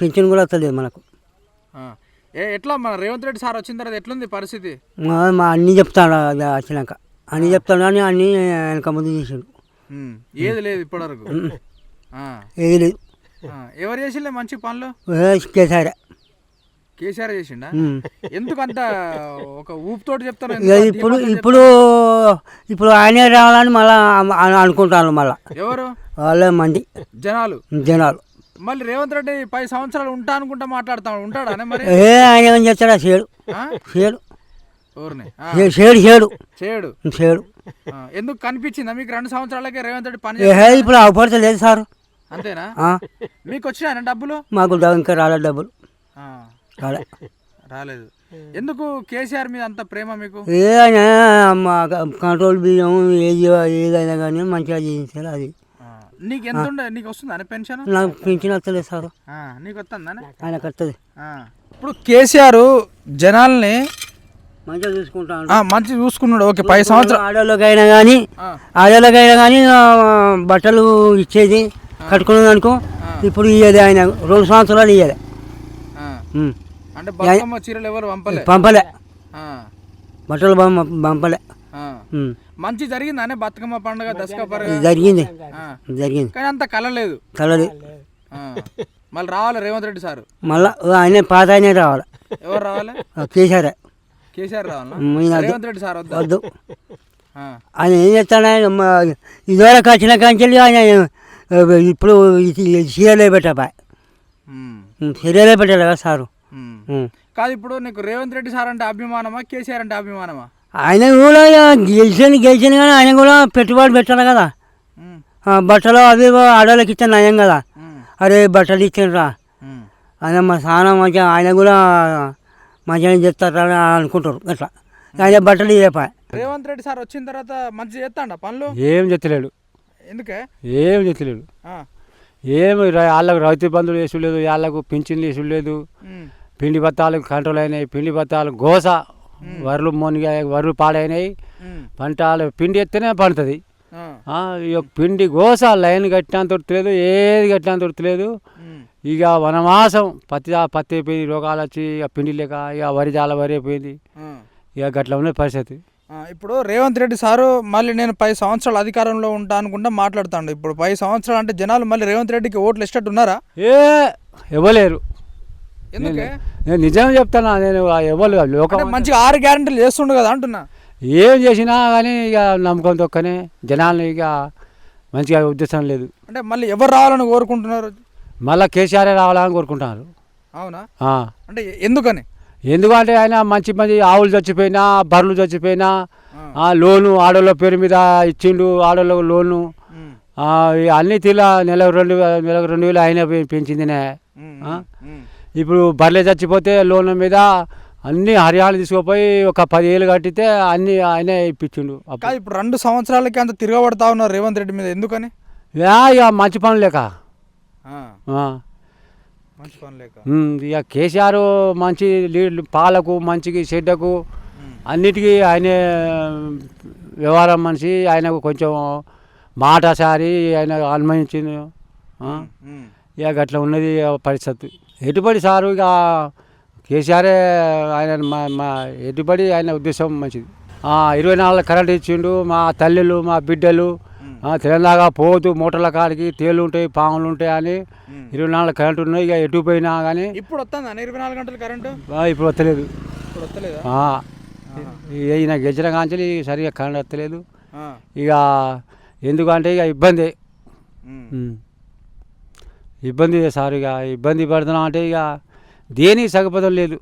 Pension కూడా వస్తలేదు మనకు. ఎట్లా మన రేవంత్ రెడ్డి సార్ వచ్చిన తర్వాత ఎట్లుంది పరిస్థితి? మా అన్నీ చెప్తాడు వచ్చినాక. అన్నీ చెప్తాడు కానీ అన్నీ వెనక ముందు చేసాడు. ఏది లేదు ఇప్పటివరకు. ఏది లేదు. ఎవరు చేసిండే మంచి పనులు? కేసారే. కేసీఆర్ చేసిండా. ఎందుకు అంత ఒక ఊపుతోటి చెప్తారు ఇప్పుడు ఇప్పుడు ఇప్పుడు ఆయనే రావాలని మళ్ళా అను- అనుకుంటాను మళ్ళా? ఎవరు? వాళ్ళే మంది. జనాలు. జనాలు. మళ్ళీ రేవంత్ రెడ్డి పది సంవత్సరాలు ఉంటా అనుకుంటా మాట్లాడతాడు ఉంటాడా మరి? ఏ ఆయన ఏం చేస్తాడా చేయడు ఆ? చేయడు ఎవరిని ఆ. చే- చేయడు చేయడు చేయడు చేయడు ఆ. ఎందుకు కనిపించిందా మీకు రెండు సంవత్సరాలకే రేవంత్ రెడ్డి పని ఏ? ఇప్పుడు అవపడతలేదు సార్. అంతేనా? మీకు వచ్చినాయన డబ్బులు? మాకు ఇంకా రాలేదు డబ్బులు. రాలే. రాలేదు. ఎందుకు కేసీఆర్ మీద అంత ప్రేమ మీకు? ఏ ఆయన మా కంట్రోల్ బియ్యం ఏది ఏదైనా కానీ మంచిగా చేయించాలి అది. నీకు ఎంత ఉండే? నీకు వస్తుందా పెన్షన్? నాకు పెంచిన వస్తలేదు సార్. నీకు వస్తుందా ఆయనకు వస్తుంది ఇప్పుడు కేసీఆర్ జనాల్ని మంచిగా చూసుకుంటాను ఆ, మంచి చూసుకున్నాడు. ఓకే పది సంవత్సరాలు. ఆడోళ్ళకైనా కానీ ఆడోళ్ళకైనా కానీ బట్టలు ఇచ్చేది కట్టుకునేది అనుకో ఇప్పుడు ఇయ్యేది ఆయన. రెండు సంవత్సరాలు ఇయ్యేది. ఉమ్. అంటే చీరలు ఎవరు పంపలే? పంపలే. బట్టలు పంప పంపలే. మంచి జరిగిందానే బతుకమ్మ పండుగ దసరా పండుగ. జరిగింది. జరిగింది. కానీ అంత కలలేదు. కలది ఆ. మళ్ళీ రావాలి రేవంత్ రెడ్డి సారు. మళ్ళా ఆయనే పాత ఆయనే రావాలి. ఎవరు రావాలి? కేసీఆర్. కేసీఆర్ రావాలా. రేవంత్ రెడ్డి సార్ వద్దా. ఆయన ఏం చేస్తాడు? ఆయన మ- ఇదివరకు వచ్చిన కాంచెల్లి ఆయన ఇప్పుడు సీరియలే పెట్టబా. సీరియలే పెట్టాలి కదా సారు. కాదు ఇప్పుడు నీకు రేవంత్ రెడ్డి సార్ అంటే అభిమానమా? కేసీఆర్ అంటే అభిమానమా? ఆయన కూడా గెలిచిన గెలిచిన కానీ ఆయన కూడా పెట్టుబడి పెట్టాలి కదా. బట్టలు అవి ఆడవాళ్ళకి ఇస్తే నయం కదా. అరే బట్టలు ఇచ్చిండ్రా. ఆయన మా చాలా మంచిగా ఆయన కూడా మంచిగా చేస్తారా అనుకుంటారు అట్లా ఆయన బట్టలు ఇవ్వపాయ రేవంత్ రెడ్డి సార్ వచ్చిన తర్వాత మంచి చేస్తాండ పనులు? ఏం చెత్తలేడు ఎందుకే? ఏం చెత్తలేడు ఆ. ఏమి వాళ్ళకు రైతు బంధువులు వేసుడు లేదు వాళ్ళకు పింఛన్లు వేసుడు లేదు. ఉమ్. పిండి బత్తాలు కంట్రోల్ అయినాయి పిండి బత్తాలు గోస వరలు మొనిగా వరలు పాడైనాయి. ఉమ్. పంటలు పిండి ఎత్తేనే పండుతుంది. ఈ పిండి గోస లైన్ కట్టినా దొరకలేదు ఏది కట్టినా దొరకలేదు ఉమ్. ఇక వనమాసం పత్తి పత్తి అయిపోయింది రోగాలు వచ్చి ఇక పిండి లేక ఇక వరి జాల వరి అయిపోయింది. ఇక గట్ల ఉన్నది పరిస్థితి. ఇప్పుడు రేవంత్ రెడ్డి సారు మళ్ళీ నేను పది సంవత్సరాలు అధికారంలో ఉంటా అనుకుంటా మాట్లాడుతాడు. ఇప్పుడు పది సంవత్సరాలు అంటే జనాలు మళ్ళీ రేవంత్ రెడ్డికి ఓట్లు ఇష్టట్టు ఉన్నారా? ఏ ఇవ్వలేరు ఎందుకే? నేను నిజం చెప్తానా నేను ఇవ్వలేదు లోకం మంచిగా ఆరు గ్యారెంటీలు చేస్తుండు కదా అంటున్నా. ఏం చేసినా కానీ ఇక నమ్మకం తొక్కనే జనాల్ని ఇక మంచిగా ఉద్దేశం లేదు. అంటే మళ్ళీ ఎవరు రావాలని కోరుకుంటున్నారు? మళ్ళీ కేసీఆర్ రావాలని కోరుకుంటున్నారు. అవునా. అంటే ఎందుకని? ఎందుకంటే ఆయన మంచి మంచి ఆవులు చచ్చిపోయినా బర్రెలు చచ్చిపోయినా లోను ఆడోళ్ళ పేరు మీద ఇచ్చిండు ఆడోళ్ళ లోను. అన్ని తీలా నెలకు రెండు నెలకు రెండు వేలు ఆయన పెంచిందినే. ఇప్పుడు బర్రెలు చచ్చిపోతే లోన్ల మీద అన్ని హర్యాలు తీసుకుపోయి ఒక పది ఏళ్ళు కట్టితే అన్ని ఆయనే ఇప్పించిండు. కాదు ఇప్పుడు రెండు సంవత్సరాలకి అంత తిరగబడతా ఉన్నారు రేవంత్ రెడ్డి మీద. ఎందుకని? యా, ఇక మంచి పనులు లేక. ఆ. మంచి పని లేక. ఉమ్, ఇక కేసీఆర్ మంచి లీడ్ పాలకు మంచికి చెడ్డకు అన్నిటికీ ఆయనే వ్యవహారం మనిషి. ఆయనకు కొంచెం మాట సారి ఆయన అనుమతించింది ఆ? ఇక గట్ల ఉన్నది పరిస్థితి. ఎటుబడి సారు ఇక కేసీఆరే ఆయన మా మా ఎటుబడి ఆయన ఉద్దేశం మంచిది. ఆ, ఇరవై నాలుగు కరెంట్ ఇచ్చిండు మా తల్లులు మా బిడ్డలు తెలంగాణ పోతూ మూటల కాడికి తేలు ఉంటాయి పాములు ఉంటాయి అని. ఇరవై నాలుగు కరెంట్ ఉన్నాయి ఇక ఎటు పోయినా కానీ ఇప్పుడు వస్తుందా ఇరవై నాలుగు గంటలు కరెంటు? ఇప్పుడు వస్తలేదు. ఈయన గెలిచిన కాంచెలి సరిగా కరెంట్ వస్తలేదు. ఇక ఎందుకంటే ఇక ఇబ్బంది. ఇబ్బంది సార్ ఇక ఇబ్బంది పడుతున్నాం అంటే ఇక దేనికి సగపదం లేదు.